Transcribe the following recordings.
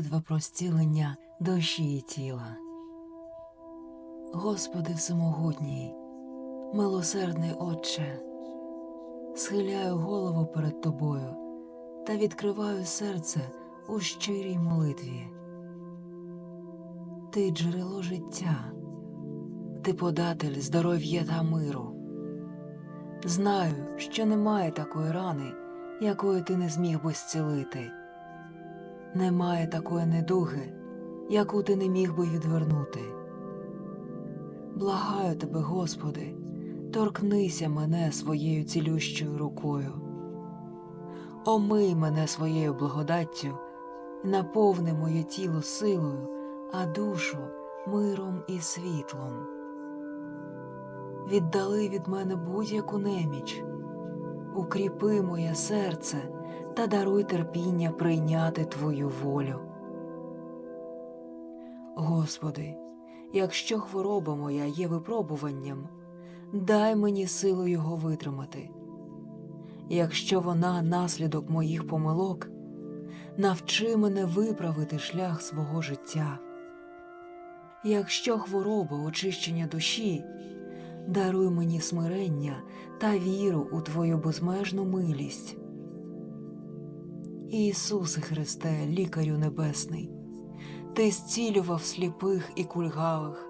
молитва про зцілення душі і тіла. Господи Всемогутній, милосердний Отче, схиляю голову перед Тобою та відкриваю серце у щирій молитві. Ти джерело життя, ти податель здоров'я та миру. Знаю, що немає такої рани, якої ти не зміг би зцілити. Немає такої недуги, яку ти не міг би відвернути. Благаю тебе, Господи, торкнися мене своєю цілющою рукою. Омий мене своєю благодаттю наповни моє тіло силою, а душу миром і світлом. Віддали від мене будь-яку неміч, укріпи моє серце та даруй терпіння прийняти Твою волю. Господи, якщо хвороба моя є випробуванням, дай мені силу його витримати. Якщо вона наслідок моїх помилок, навчи мене виправити шлях свого життя. Якщо хвороба очищення душі, даруй мені смирення та віру у Твою безмежну милість. Ісусе Христе, лікарю небесний, Ти зцілював сліпих і кульгавих,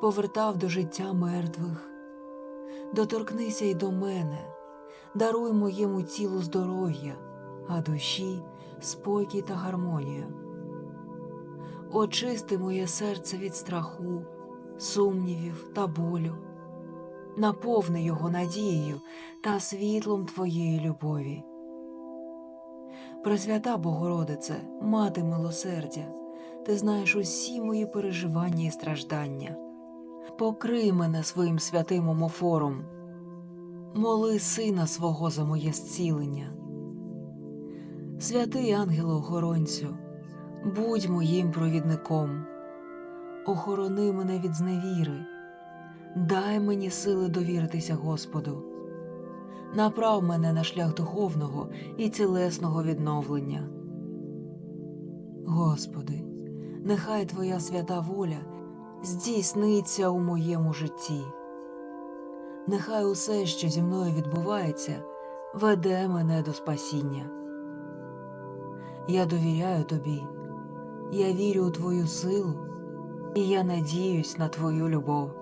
повертав до життя мертвих. Доторкнися й до мене, даруй моєму тілу здоров'я, а душі спокій та гармонію. Очисти моє серце від страху, сумнівів та болю, наповни його надією та світлом Твоєї любові. Пресвята Богородице, мати милосердя, ти знаєш усі мої переживання і страждання. Покрий мене своїм святим омофором, моли сина свого за моє зцілення. Святий ангело-охоронцю, будь моїм провідником, охорони мене від зневіри, дай мені сили довіритися Господу, направ мене на шлях духовного і тілесного відновлення. Господи, нехай Твоя свята воля здійсниться у моєму житті. Нехай усе, що зі мною відбувається, веде мене до спасіння. Я довіряю тобі, я вірю у твою силу, і я надіюсь на твою любов.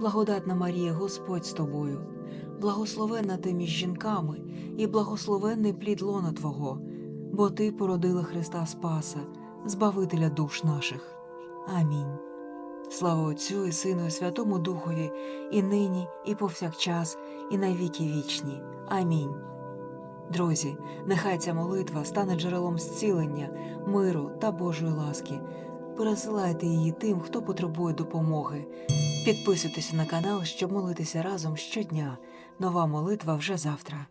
благодатна Марія, Господь з тобою, благословенна ти між жінками, і благословенний плід лона Твого, бо Ти породила Христа Спаса, Збавителя душ наших. Амінь. Слава Отцю і Сину, і Святому Духові, і нині, і повсякчас, і на віки вічні. Амінь. Друзі, нехай ця молитва стане джерелом зцілення, миру та Божої ласки. Пересилайте її тим, хто потребує допомоги. Підписуйтеся на канал, щоб молитися разом щодня. Нова молитва вже завтра.